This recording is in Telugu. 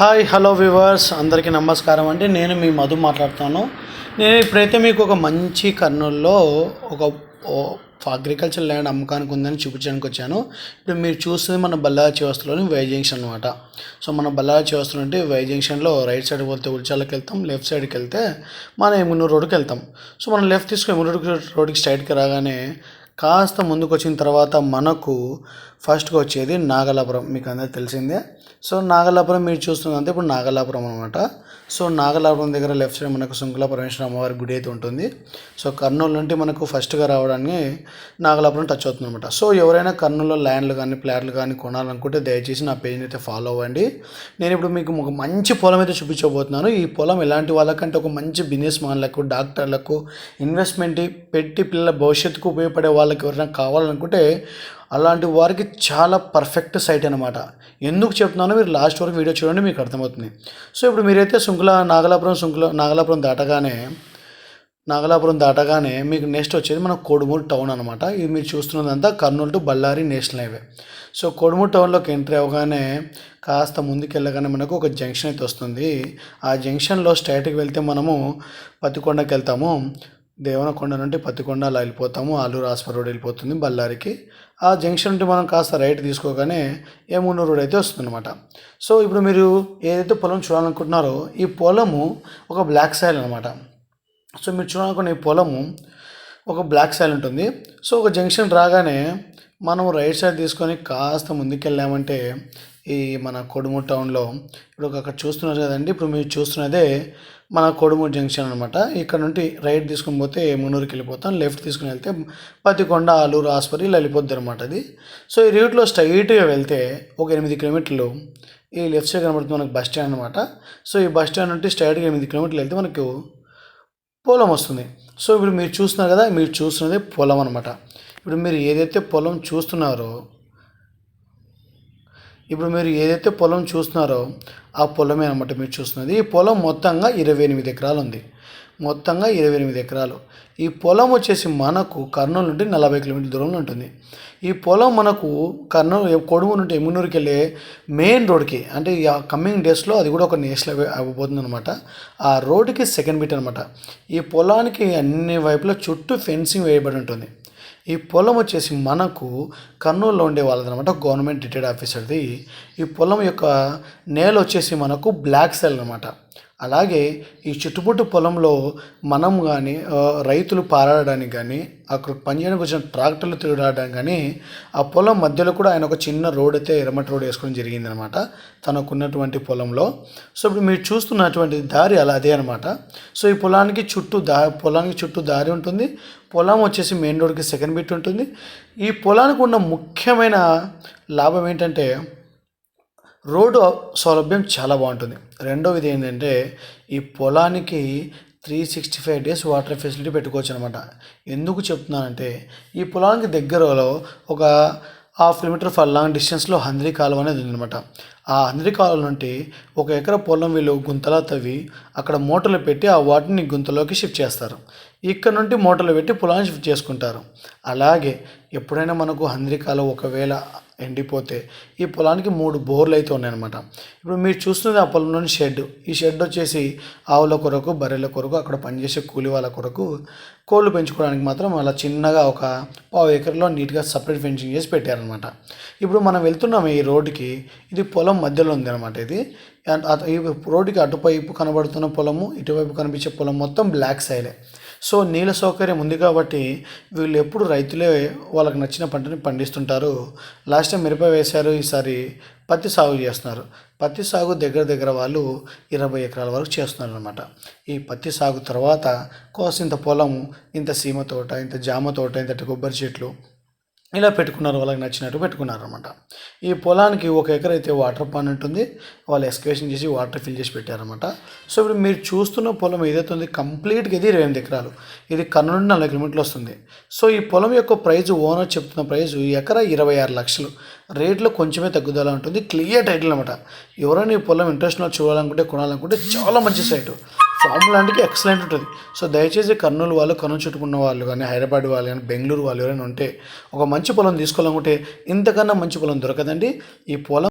హాయ్ హలో వివర్స్ అందరికీ నమస్కారం అండి. నేను మీ మధు మాట్లాడుతాను. నేను ఇప్పుడైతే మీకు ఒక మంచి కర్నూలులో ఒక అగ్రికల్చర్ ల్యాండ్ అమ్మకానికి ఉందని చూపించడానికి వచ్చాను. ఇప్పుడు మీరు చూస్తుంది మన బల్లారి చివస్తలోని వై జంక్షన్ అనమాట సో మన బల్లారి చివస్తలు అంటే వై జంక్షన్లో రైట్ సైడ్ పోతే ఉల్చాలకి వెళ్తాం లెఫ్ట్ సైడ్కి వెళ్తే మన ఎమునూరు రోడ్కి వెళ్తాం. సో మనం లెఫ్ట్ తీసుకుని ఎమునూరు రోడ్కి స్ట్రైట్కి రాగానే కాస్త ముందుకు వచ్చిన తర్వాత మనకు ఫస్ట్గా వచ్చేది నాగలాపురం మీకు అందరికీ తెలిసిందే. సో నాగలాపురం మీరు చూస్తుందంటే ఇప్పుడు నాగలాపురం అనమాట సో నాగలాపురం దగ్గర లెఫ్ట్ సైడ్ మనకు శృంఖలా పరమేశ్వర అమ్మవారి గుడి అయితే ఉంటుంది. సో కర్నూలు నుండి మనకు ఫస్ట్గా రావడానికి నాగలాపురం టచ్ అవుతుంది అనమాట సో ఎవరైనా కర్నూలులో ల్యాండ్లు కానీ ప్లాట్లు కానీ కొనాలనుకుంటే దయచేసి నా పేజ్ని అయితే ఫాలో అవ్వండి. నేను ఇప్పుడు మీకు ఒక మంచి పొలం అయితే చూపించబోతున్నాను. ఈ పొలం ఎలాంటి వాళ్ళకంటే ఒక మంచి బిజినెస్ మ్యాన్లకు డాక్టర్లకు ఇన్వెస్ట్మెంట్ పెట్టి పిల్లల భవిష్యత్తుకు ఉపయోగపడే వాళ్ళకి ఎవరైనా కావాలనుకుంటే అలాంటి వారికి చాలా పర్ఫెక్ట్ సైట్ అనమాట ఎందుకు చెప్తున్నానో మీరు లాస్ట్ వరకు వీడియో చూడండి మీకు అర్థమవుతుంది. సో ఇప్పుడు మీరైతే శృంఖల నాగలాపురం శృంఖల నాగలాపురం దాటగానే నాగలాపురం దాటగానే మీకు నెక్స్ట్ వచ్చేది మన కోడుమూరు టౌన్ అనమాట ఇది మీరు చూస్తున్నదంతా Kurnool to Ballari national highway so Kodumur టౌన్లోకి entry అవ్వగానే కాస్త ముందుకు వెళ్ళగానే మనకు ఒక జంక్షన్ అయితే వస్తుంది. ఆ జంక్షన్లో స్ట్రైట్కి వెళ్తే మనము పత్తికొండకి వెళ్తాము. దేవనకొండ నుండి పత్తికొండ అలా వెళ్ళిపోతాము ఆలూరు ఆస్పర్ రోడ్ వెళ్ళిపోతుంది బళ్ళారికి. ఆ జంక్షన్ నుండి మనం కాస్త రైట్ తీసుకోగానే ఏమున్నూరు రోడ్ అయితే వస్తుందన్నమాట. సో ఇప్పుడు మీరు ఏదైతే పొలం చూడాలనుకుంటున్నారో ఈ పొలము ఒక బ్లాక్ సాయిల్ అనమాట సో మీరు చూడాలనుకున్న ఈ పొలము ఒక బ్లాక్ సాయిల్ ఉంటుంది. సో ఒక జంక్షన్ రాగానే మనం రైట్ సైడ్ తీసుకొని కాస్త ముందుకెళ్ళామంటే ఈ మన కొడుమూరు టౌన్లో ఇప్పుడు అక్కడ చూస్తున్నారు కదండి. ఇప్పుడు మీరు చూస్తున్నదే మన కొడుమూరు జంక్షన్ అనమాట ఇక్కడ నుండి రైట్ తీసుకొని పోతే మునూరుకి వెళ్ళిపోతాం. లెఫ్ట్ తీసుకుని వెళ్తే పత్తికొండ ఆలూరు ఆస్పరి ఇలా వెళ్ళిపోద్ది అనమాట అది. సో ఈ రూట్లో స్ట్రైట్గా వెళ్తే ఒక ఎనిమిది కిలోమీటర్లు ఈ లెఫ్ట్ సైడ్ కనబడుతుంది మనకు బస్ స్టాండ్ అనమాట సో ఈ బస్ స్టాండ్ నుండి స్ట్రైట్గా ఎనిమిది కిలోమీటర్లు వెళ్తే మనకు పొలం వస్తుంది. సో ఇప్పుడు మీరు చూస్తున్నారు కదా మీరు చూస్తున్నదే పొలం అనమాట ఇప్పుడు మీరు ఏదైతే పొలం చూస్తున్నారో ఇప్పుడు మీరు ఏదైతే పొలం చూస్తున్నారో ఆ పొలమే అనమాట మీరు చూస్తున్నది. ఈ పొలం మొత్తంగా ఇరవై ఎనిమిది ఎకరాలు ఉంది మొత్తంగా ఇరవై ఎనిమిది ఎకరాలు. ఈ పొలం వచ్చేసి మనకు కర్నూలు నుండి నలభై కిలోమీటర్ల దూరంలో ఉంటుంది. ఈ పొలం మనకు కర్నూలు కొడుము నుండి ఎమ్మునూరుకి వెళ్ళే మెయిన్ రోడ్కి అంటే ఈ కమింగ్ డేస్లో అది కూడా ఒక నేషనల్ అవ్వబోతుంది అనమాట ఆ రోడ్డుకి సెకండ్ బిట్ అనమాట ఈ పొలానికి అన్ని వైపులా చుట్టూ ఫెన్సింగ్ వేయబడి ఉంటుంది. ఈ పొలం వచ్చేసి మనకు కర్నూలులో ఉండే వాళ్ళదనమాట గవర్నమెంట్ రిటైర్డ్ ఆఫీసర్ది. ఈ పొలం యొక్క నేల వచ్చేసి మనకు బ్లాక్ సెల్ అనమాట అలాగే ఈ చుట్టుపట్టు పొలంలో మనం కానీ రైతులు పారాడడానికి కానీ అక్కడ పనిచేయడానికి వచ్చిన ట్రాక్టర్లు తిరగడానికి కానీ ఆ పొలం మధ్యలో కూడా ఆయన ఒక చిన్న రోడ్ అయితే ఎర్రమట్టి రోడ్ వేసుకోవడం జరిగిందనమాట. తనకున్నటువంటి పొలంలో. సో ఇప్పుడు మీరు చూస్తున్నటువంటి దారి అలా అదే అనమాట. సో ఈ పొలానికి చుట్టూ దా పొలానికి చుట్టూ దారి ఉంటుంది. పొలం వచ్చేసి మెయిన్ రోడ్కి సెకండ్ బిట్ ఉంటుంది. ఈ పొలానికి ఉన్న ముఖ్యమైన లాభం ఏంటంటే రోడ్డు సౌలభ్యం చాలా బాగుంటుంది. రెండవది ఏంటంటే ఈ పొలానికి three sixty five days water facility పెట్టుకోవచ్చు అనమాట ఎందుకు చెప్తున్నానంటే ఈ పొలానికి దగ్గరలో ఒక హాఫ్ కిలోమీటర్ ఫర్ లాంగ్ డిస్టెన్స్లో హంద్రీ కాలువ అనేది ఉందన్నమాట. ఆ హంద్రీ కాలువ నుండి ఒక ఎకర పొలం వీళ్ళు గుంతలా తవ్వి అక్కడ మోటార్లు పెట్టి ఆ వాటిని గుంతలోకి షిఫ్ట్ చేస్తారు. ఇక్కడ నుండి మోటార్లు పెట్టి పొలాన్ని షిఫ్ట్ చేసుకుంటారు. అలాగే ఎప్పుడైనా మనకు హంద్రీ కాలువ ఒకవేళ ఎండిపోతే ఈ పొలానికి మూడు బోర్లు అయితే ఉన్నాయన్నమాట. ఇప్పుడు మీరు చూస్తున్నది ఆ పొలంలోని షెడ్. ఈ షెడ్ వచ్చేసి ఆవుల కొరకు బర్రెల కొరకు అక్కడ పనిచేసే కూలి వాళ్ళ కొరకు కోళ్ళు పెంచుకోవడానికి మాత్రం అలా చిన్నగా ఒక పావు ఎకర్లో నీట్గా సపరేట్ ఫెన్సింగ్ చేసి పెట్టారనమాట ఇప్పుడు మనం వెళ్తున్నాం ఈ రోడ్డుకి. ఇది పొలం మధ్యలో ఉంది అనమాట ఇది. ఈ రోడ్డుకి అటువైపు కనబడుతున్న పొలము ఇటువైపు కనిపించే పొలం మొత్తం బ్లాక్ సైలే సో నీళ్ళ సౌకర్యం ఉంది కాబట్టి వీళ్ళు ఎప్పుడు రైతులే వాళ్ళకి నచ్చిన పంటని పండిస్తుంటారు. లాస్ట్ టైం మిరప వేశారు ఈసారి పత్తి సాగు చేస్తున్నారు. పత్తి సాగు దగ్గర దగ్గర వాళ్ళు ఇరవై ఎకరాల వరకు చేస్తున్నారు అనమాట ఈ పత్తి సాగు తర్వాత కోసింత పొలం ఇంత సీమ తోట ఇంత జామ తోట ఇంత కొబ్బరి చెట్లు ఇలా పెట్టుకున్నారు వాళ్ళకి నచ్చినట్టు పెట్టుకున్నారు అనమాట ఈ పొలానికి ఒక ఎకర్ అయితే వాటర్ పాన్ ఉంటుంది వాళ్ళు ఎక్స్కేషన్ చేసి వాటర్ ఫిల్ చేసి పెట్టారనమాట సో ఇప్పుడు మీరు చూస్తున్న పొలం ఏదైతే ఉంది కంప్లీట్గా ఇది ఇరవై ఎనిమిది ఎకరాలు. ఇది కన్ను నుండి నలభై కిలోమీటర్లు వస్తుంది. సో ఈ పొలం యొక్క ప్రైజ్ ఓనర్ చెప్తున్న ప్రైజ్ ఎకరా ఇరవై ఆరు లక్షలు. రేట్లో కొంచెమే తగ్గుదల ఉంటుంది క్లియర్ టైటిల్ అనమాట ఎవరైనా ఈ పొలం ఇంట్రెస్ట్లో చూడాలనుకుంటే కొనాలనుకుంటే చాలా మంచి సైటు. ఫార్ములాంటికి లాంటికి ఎక్సలెంట్ ఉంటుంది. సో దయచేసి కర్నూలు వాళ్ళు కర్నూలు చుట్టుకున్న వాళ్ళు కానీ హైదరాబాద్ వాళ్ళు కానీ బెంగళూరు వాళ్ళు ఎవరైనా ఉంటే ఒక మంచి పొలం తీసుకోవాలనుకుంటే ఇంతకన్నా మంచి పొలం దొరకదండి. ఈ పొలం